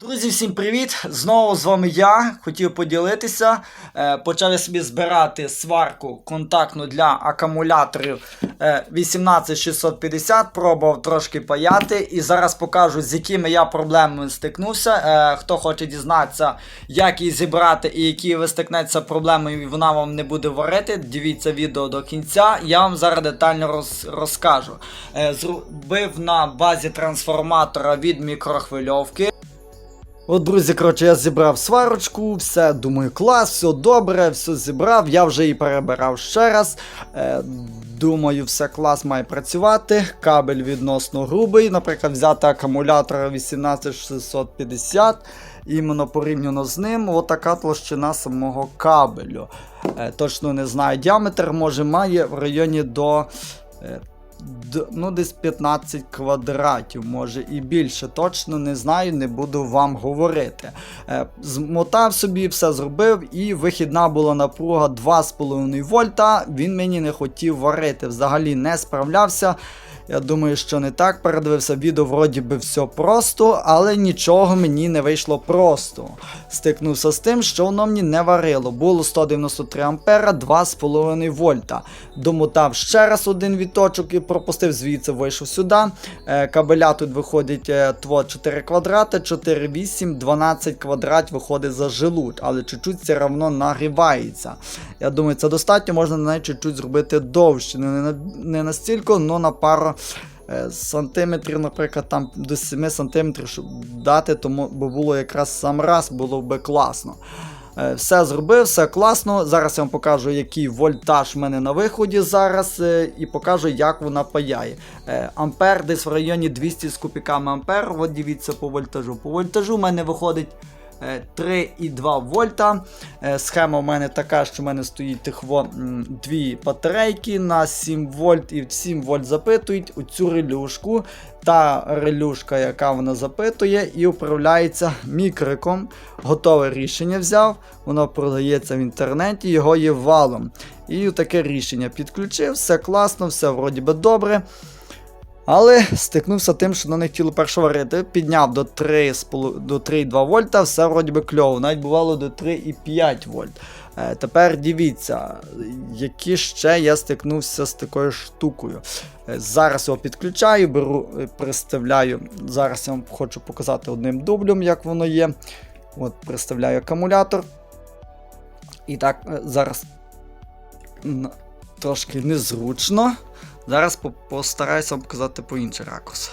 Друзі, всім привіт! Знову з вами я. Хотів поділитися. Е, почав я собі збирати сварку контактну для акумуляторів е, 18650. Пробував трошки паяти. І зараз покажу, з якими я проблемами стикнувся. Е, хто хоче дізнатися, як її зібрати і які ви стикнеться проблемою, і вона вам не буде варити. Дивіться відео до кінця. Я вам зараз детально роз, розкажу. Е, зробив на базі трансформатора від мікрохвильовки. От, друзі, коротше, я зібрав сварочку, все, думаю, клас, все добре, все зібрав. Я вже її перебирав ще раз. Е, думаю, все клас має працювати. Кабель відносно грубий. Наприклад, взяти акумулятор 18650. Іменно порівняно з ним, отака толщина самого кабелю. Е, точно не знаю. Діаметр може має в районі до. Ну, десь 15 квадратів, може і більше. Точно не знаю, не буду вам говорити. Е, змотав собі, все зробив, і вихідна була напруга 2,5 вольта. Він мені не хотів варити, взагалі не справлявся. Я думаю, що не так. Передивився відео, вроді би все просто, але нічого мені не вийшло просто. Стикнувся з тим, що воно мені не варило. Було 193 ампера, 2,5 вольта. Домотав ще раз один віточок і пропустив звідси, вийшов сюди. Е, Кабеля тут виходить е, тво 4 квадрати, 4, 8, 12 квадрат виходить за желудь, але чуть-чуть все одно нагрівається. Я думаю, це достатньо, можна навіть чуть-чуть зробити довше. Не, на, не настільки, але на пару е, сантиметрів, наприклад, там до 7 сантиметрів, щоб дати, тому бо було якраз сам раз, було би класно. Е, Все зробив, все класно. Зараз я вам покажу, який вольтаж в мене на виході зараз, е, і покажу, як вона паяє. Е, Ампер десь в районі 200 з копіками ампер. От дивіться по вольтажу. По вольтажу в мене виходить. Е, 3,2 вольта. Е, Схема в мене така, що в мене стоїть тихво дві батарейки на 7 вольт і 7 вольт запитують оцю релюшку. Та релюшка, яка вона запитує, і управляється мікриком. Готове рішення взяв, воно продається в інтернеті, його є валом. І таке рішення підключив, все класно, все вроді би добре. Але стикнувся тим, що на не хотіло перше варити. Підняв до 3,5 до 3,2 вольта, все вроді би кльово. Навіть бувало до 3,5 вольт. Е, тепер дивіться, які ще я стикнувся з такою штукою. Е, зараз його підключаю, беру, е, приставляю. Зараз я вам хочу показати одним дублем, як воно є. От, приставляю акумулятор. І так, е, зараз трошки незручно. Зараз по- постараюся вам показати по інший ракурс.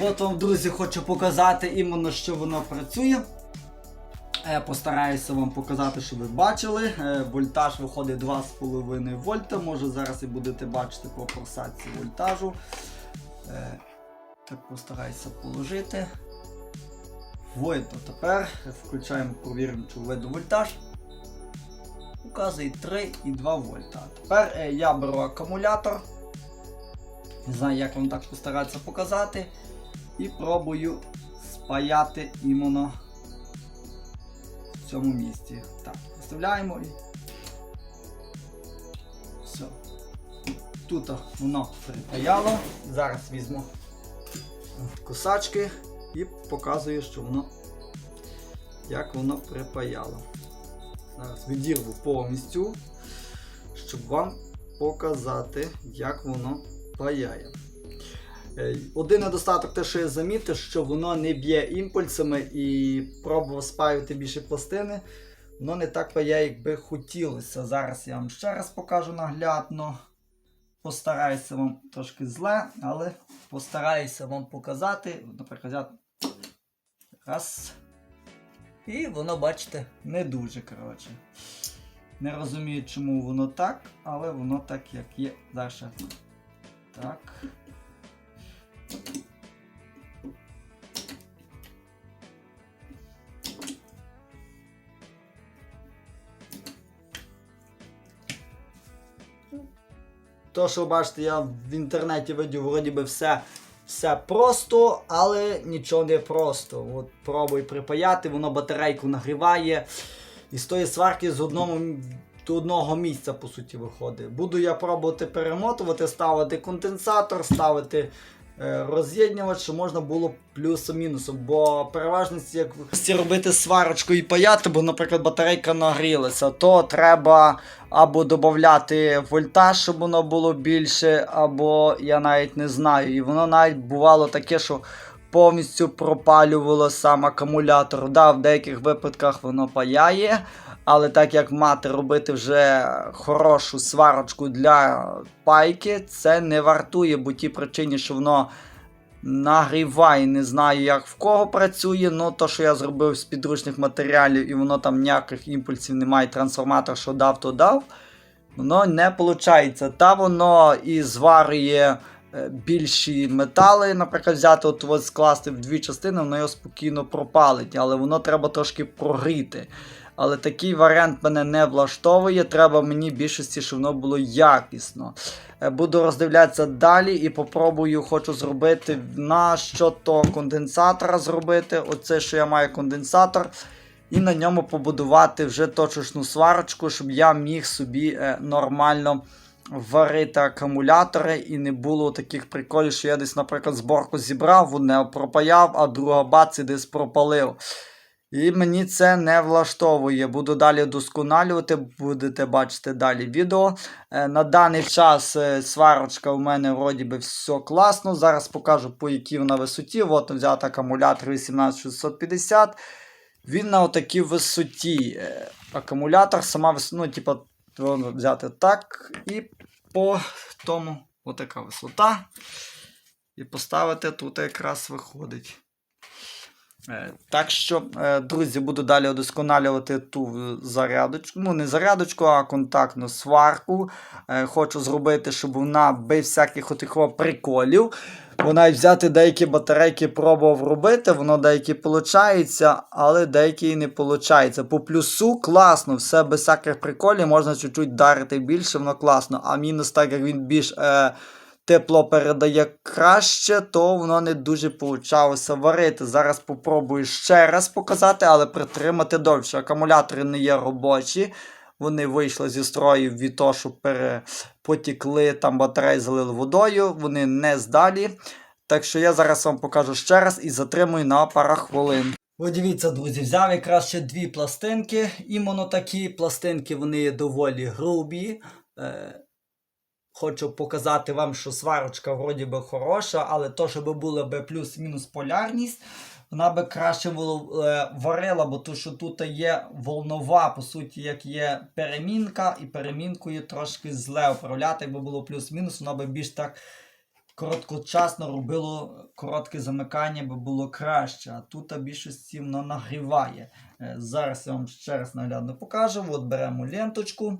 От вам, друзі, хочу показати іменно, що воно працює. Е, Постараюся вам показати, щоб ви бачили. Е, Вольтаж виходить 2,5 вольта. Може зараз і будете бачити по просадці вольтажу. Е, Так постараюся положити. Видно тепер. Включаємо, провіримо, чи видно вольтаж. Показує 3,2 вольта. Тепер я беру акумулятор. Не знаю, як вам так постаратися показати. І пробую спаяти іменно в цьому місці. Так, виставляємо і. Все. Тут воно припаяло. Зараз візьму косачки і показую, що воно як воно припаяло. Зараз відірву повністю, щоб вам показати, як воно паяє. Е, Один недостаток, те, що я замітив, що воно не б'є імпульсами і пробував спаювати більше пластини. Воно не так паяє, як би хотілося. Зараз я вам ще раз покажу наглядно. Постараюся вам трошки зле, але постараюся вам показати. Наприклад, раз. І воно, бачите, не дуже коротше. Не розумію, чому воно так, але воно так, як є. Зараз. Так. То, що бачите, я в інтернеті видів, вроді би все, все просто, але нічого не просто. От пробуй припаяти, воно батарейку нагріває. І з тої сварки з одного, м- до одного місця, по суті, виходить. Буду я пробувати перемотувати, ставити конденсатор, ставити е, роз'єднювати, що можна було плюсом-мінусом. Бо переважності, як всі робити сварочку і паяти, бо, наприклад, батарейка нагрілася, то треба або додати вольтаж, щоб воно було більше, або я навіть не знаю. І воно навіть бувало таке, що повністю пропалювало сам акумулятор. Да, в деяких випадках воно паяє. Але так як мати робити вже хорошу сварочку для пайки, це не вартує, бо ті причині, що воно нагріває, не знаю як в кого працює, ну то, що я зробив з підручних матеріалів, і воно там ніяких імпульсів немає, трансформатор, що дав, то дав. Воно не виходить. Та воно і зварює більші метали, наприклад, взяти, от, от скласти в дві частини, воно його спокійно пропалить, але воно треба трошки прогріти. Але такий варіант мене не влаштовує. Треба мені більшості, щоб воно було якісно. Е, Буду роздивлятися далі і попробую, хочу зробити на що то конденсатора зробити. Оце, що я маю конденсатор. І на ньому побудувати вже точечну сварочку, щоб я міг собі е, нормально варити акумулятори і не було таких приколів, що я десь, наприклад, зборку зібрав, одне пропаяв, а друга бац і десь пропалив. І мені це не влаштовує. Буду далі досконалювати, будете бачити далі відео. Е, На даний час е, сварочка у мене вроді би все класно. Зараз покажу по якій вона висоті. От взяти акумулятор 18650. Він на отакій висоті. Е, Акумулятор сама ну, типу, треба взяти так. І по тому отака висота. І поставити тут якраз виходить. Е, Так що, е, друзі, буду далі удосконалювати ту е, зарядочку. Ну, не зарядочку, а контактну сварку. Хочу зробити, щоб вона без всяких отих приколів. Бо навіть взяти деякі батарейки пробував робити, воно деякі виходить, але деякі не виходить. По плюсу класно, все без всяких приколів, можна чуть-чуть дарити більше, воно класно. А мінус, так як він більш. Е, тепло передає краще, то воно не дуже получалося варити. Зараз попробую ще раз показати, але притримати довше. Акумулятори не є робочі. Вони вийшли зі строю від того, що потікли, там батареї залили водою, вони не здалі. Так що я зараз вам покажу ще раз і затримую на пару хвилин. О, дивіться, друзі, взяв якраз ще дві пластинки. Іменно такі пластинки вони є доволі грубі. Е, Хочу показати вам, що сварочка вроді би хороша, але то, щоб була би плюс-мінус полярність, вона би краще е, варила, бо то, що тут є волнова, по суті, як є перемінка, і перемінкою трошки зле управляти, якби було плюс-мінус, вона би більш так короткочасно робило коротке замикання, би було краще. А тут більшості воно нагріває. Е, Зараз я вам ще раз наглядно покажу. От беремо ленточку.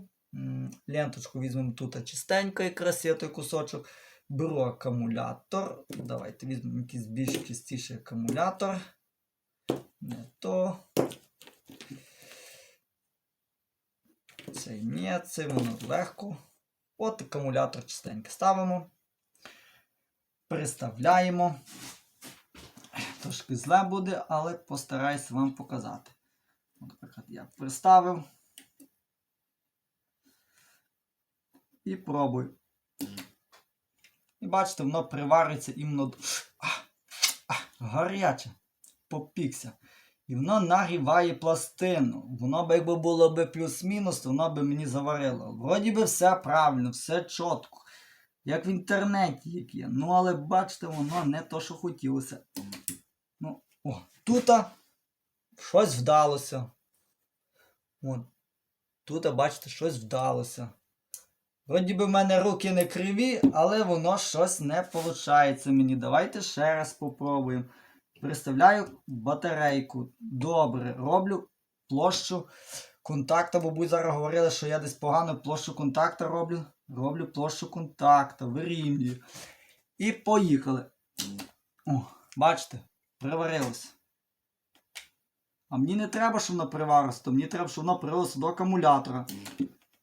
Ленточку візьмемо тут чистенько, є той кусочок. Беру акумулятор. Давайте візьмемо якийсь більш чистіший акумулятор. Не то. Цей ні, це воно легко. От акумулятор чистенько ставимо. Приставляємо. Трошки зле буде, але постараюся вам показати. Наприклад, я приставив. І пробую. І бачите, воно привариться іменно. А, а, гаряче. Попікся. І воно нагріває пластину. Воно б якби було б плюс-мінус, то воно б мені заварило. Вроді би все правильно, все чітко. Як в інтернеті як є. Ну, але бачите, воно не то, що хотілося. Ну, о, тут щось вдалося. От. Тут, бачите, щось вдалося. Вроді би в мене руки не криві, але воно щось не виходить мені. Давайте ще раз попробуємо. Приставляю батарейку. Добре, роблю площу контакта, бо зараз говорили, що я десь погано площу контакта роблю. Роблю площу контакта, вирівнюю. І поїхали. О, бачите, приварилося. А мені не треба, щоб воно приварилося, мені треба, щоб воно приварилося до акумулятора.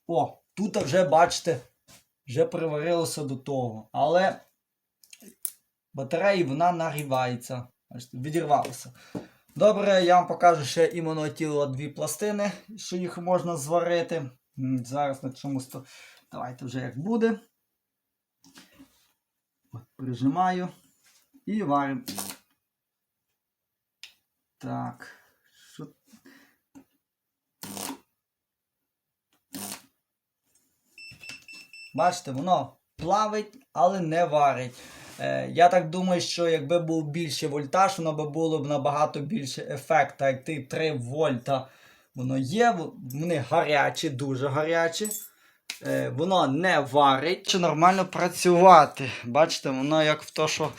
О, тут вже, бачите, вже приварилося до того. Але батареї вона нагрівається. Бачите. Добре, я вам покажу ще іменно ті дві пластини, що їх можна зварити. Зараз на чомусь то. Давайте вже як буде. От, прижимаю. І варимо. Так. Що Бачите, воно плавить, але не варить. Е, я так думаю, що якби був більший вольтаж, воно би було б набагато більше ефект. Як ти 3 вольта воно є, вони гарячі, дуже гарячі. Е, воно не варить. Чи нормально працювати. Бачите, воно як в то, що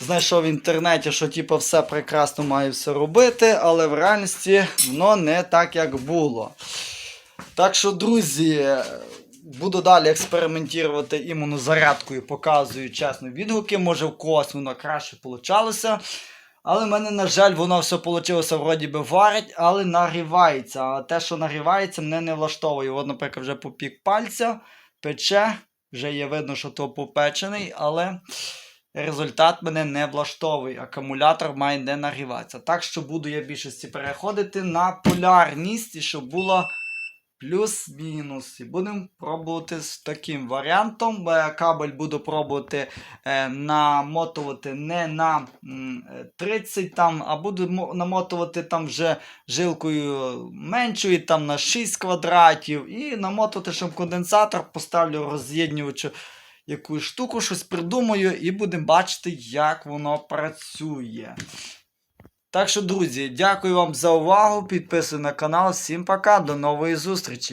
знайшов в інтернеті, що типу, все прекрасно має все робити, але в реальності воно не так, як було. Так що, друзі, буду далі експериментувати іменно зарядкою, показую чесно відгуки. Може в когось воно краще получалося. Але в мене, на жаль, воно все вийшло, вроді би варить, але нагрівається. А те, що нагрівається, мене не влаштовує. От, наприклад, вже попік пальця, пече, вже є видно, що то попечений, але результат мене не влаштовує. Акумулятор має не нагріватися. Так що буду я більшості переходити на полярність, і щоб було плюс-мінус. І будемо пробувати з таким варіантом. Е, Кабель буду пробувати е, намотувати не на е, 30, там, а буду намотувати там вже жилкою меншою, там на 6 квадратів. І намотувати, щоб конденсатор поставлю роз'єднювачу якусь штуку, щось придумаю, і будемо бачити, як воно працює. Так що, друзі, дякую вам за увагу. Підписуйтесь на канал. Всім пока, до нової зустрічі!